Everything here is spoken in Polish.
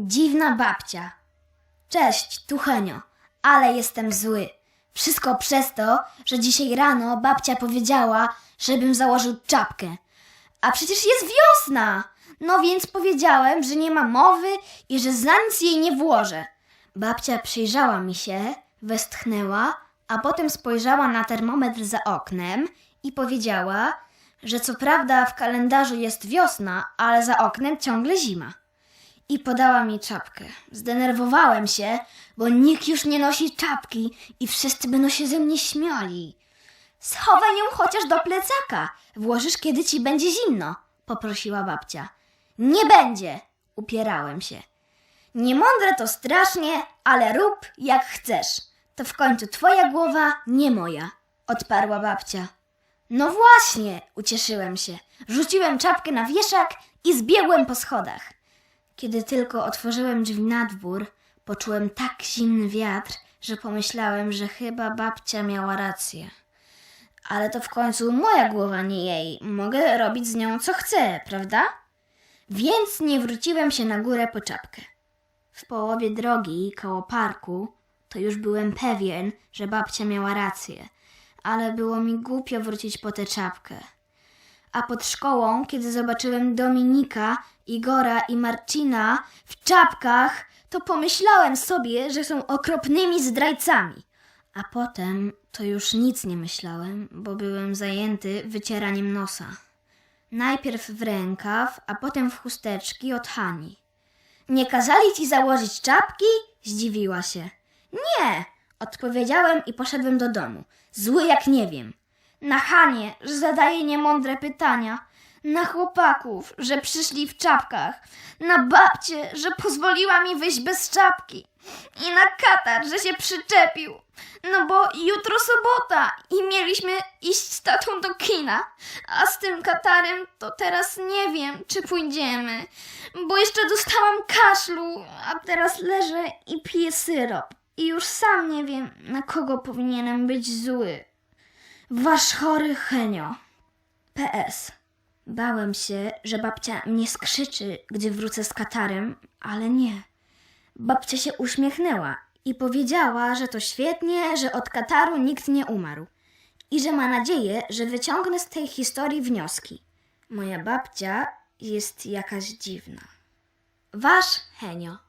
Dziwna babcia. Cześć, tu Henio, ale jestem zły. Wszystko przez to, że dzisiaj rano babcia powiedziała, żebym założył czapkę. A przecież jest wiosna! No więc powiedziałem, że nie ma mowy i że za nic jej nie włożę. Babcia przyjrzała mi się, westchnęła, a potem spojrzała na termometr za oknem i powiedziała, że co prawda w kalendarzu jest wiosna, ale za oknem ciągle zima. I podała mi czapkę. Zdenerwowałem się, bo nikt już nie nosi czapki i wszyscy będą się ze mnie śmiali. Schowaj ją chociaż do plecaka. Włożysz, kiedy ci będzie zimno, poprosiła babcia. Nie będzie, upierałem się. Niemądre to strasznie, ale rób jak chcesz. To w końcu twoja głowa, nie moja, odparła babcia. No właśnie, ucieszyłem się. Rzuciłem czapkę na wieszak i zbiegłem po schodach. Kiedy tylko otworzyłem drzwi na dwór, poczułem tak zimny wiatr, że pomyślałem, że chyba babcia miała rację. Ale to w końcu moja głowa, nie jej. Mogę robić z nią co chcę, prawda? Więc nie wróciłem się na górę po czapkę. W połowie drogi koło parku to już byłem pewien, że babcia miała rację, ale było mi głupio wrócić po tę czapkę. A pod szkołą, kiedy zobaczyłem Dominika, Igora i Marcina w czapkach, to pomyślałem sobie, że są okropnymi zdrajcami. A potem to już nic nie myślałem, bo byłem zajęty wycieraniem nosa. Najpierw w rękaw, a potem w chusteczki od Hani. Nie kazali ci założyć czapki? Zdziwiła się. Nie, odpowiedziałem i poszedłem do domu. Zły jak nie wiem. Na Hanie, że zadaje niemądre pytania. Na chłopaków, że przyszli w czapkach. Na babcię, że pozwoliła mi wyjść bez czapki. I na katar, że się przyczepił. No bo jutro sobota i mieliśmy iść z tatą do kina. A z tym katarem to teraz nie wiem, czy pójdziemy. Bo jeszcze dostałam kaszlu, a teraz leżę i piję syrop. I już sam nie wiem, na kogo powinienem być zły. Wasz chory Henio. PS. Bałem się, że babcia mnie skrzyczy, gdy wrócę z katarem, ale nie. Babcia się uśmiechnęła i powiedziała, że to świetnie, że od kataru nikt nie umarł i że ma nadzieję, że wyciągnę z tej historii wnioski. Moja babcia jest jakaś dziwna. Wasz Henio.